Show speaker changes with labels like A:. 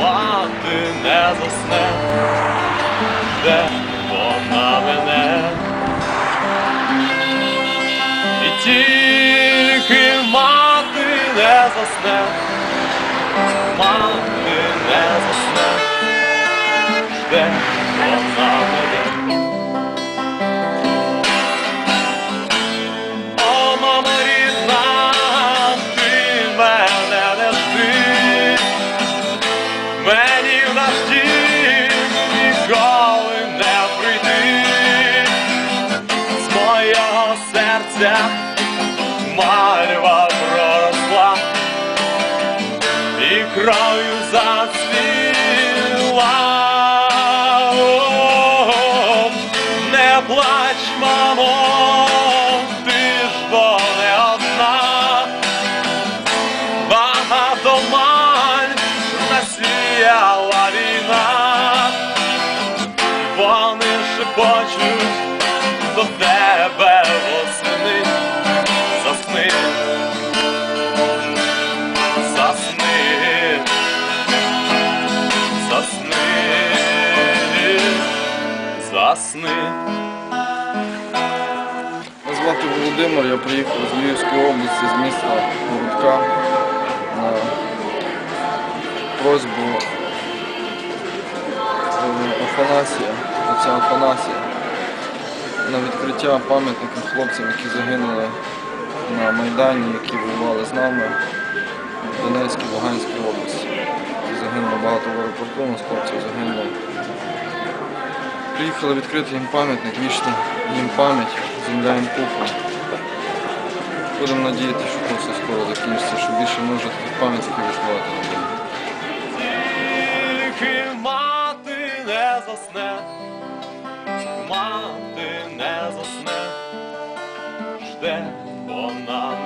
A: мати не засне, де вона мене. І тільки мати не засне, мати не засне, де вона мене. Серця мальва проросла. І кров'ю зацвіла. О, Не плач, мамо, ж бо не одна, багато мань насіяла війна, вони шепочуть до засни, засни, засни.
B: Звати Володимир, я приїхав з Львівської області, з міста Городка на просьбу е, Афанасія, отця Афанасія на відкриття пам'ятника хлопцям, які загинули на Майдані, які воювали з нами Донецькій, Луганській області. Загинуло багато воєнкордону, хлопців загинуло. Приїхали відкрити їм пам'ятник, вічна їм пам'ять, земля їм купу. Будемо надіятися, що це все скоро закінчиться, що більше ми вже таких пам'ятників відкривати
A: мати не засне, мати не засне, жде вона.